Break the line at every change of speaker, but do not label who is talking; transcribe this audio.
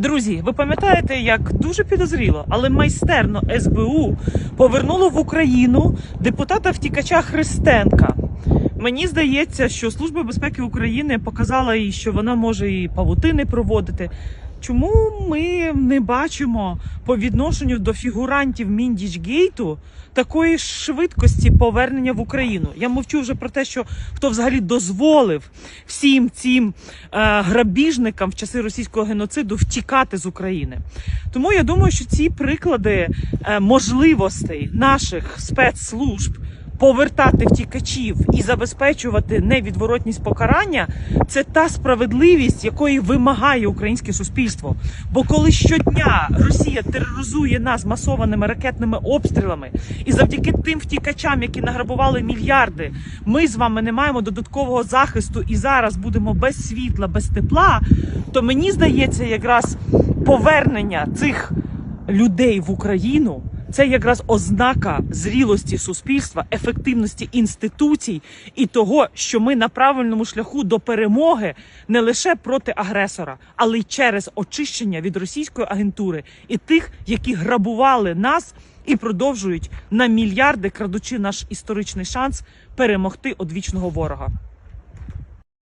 Друзі, ви пам'ятаєте, як дуже підозріло, але майстерно СБУ повернуло в Україну депутата втікача Христенка. Мені здається, що Служба безпеки України показала їй, що вона може і павутини проводити. Чому ми не бачимо по відношенню до фігурантів Міндічгейту такої швидкості повернення в Україну? Я мовчу вже про те, що хто взагалі дозволив всім цим е, грабіжникам в часи російського геноциду втікати з України. Тому я думаю, що ці приклади е, можливостей наших спецслужб повертати втікачів і забезпечувати невідворотність покарання це та справедливість, якої вимагає українське суспільство. Бо коли щодня Росія тероризує нас масованими ракетними обстрілами, і завдяки тим втікачам, які награбували мільярди, ми з вами не маємо додаткового захисту і зараз будемо без світла, без тепла, то мені здається, якраз повернення цих людей в Україну. Це якраз ознака зрілості суспільства, ефективності інституцій і того, що ми на правильному шляху до перемоги не лише проти агресора, але й через очищення від російської агентури і тих, які грабували нас і продовжують на мільярди, крадучи наш історичний шанс перемогти одвічного ворога.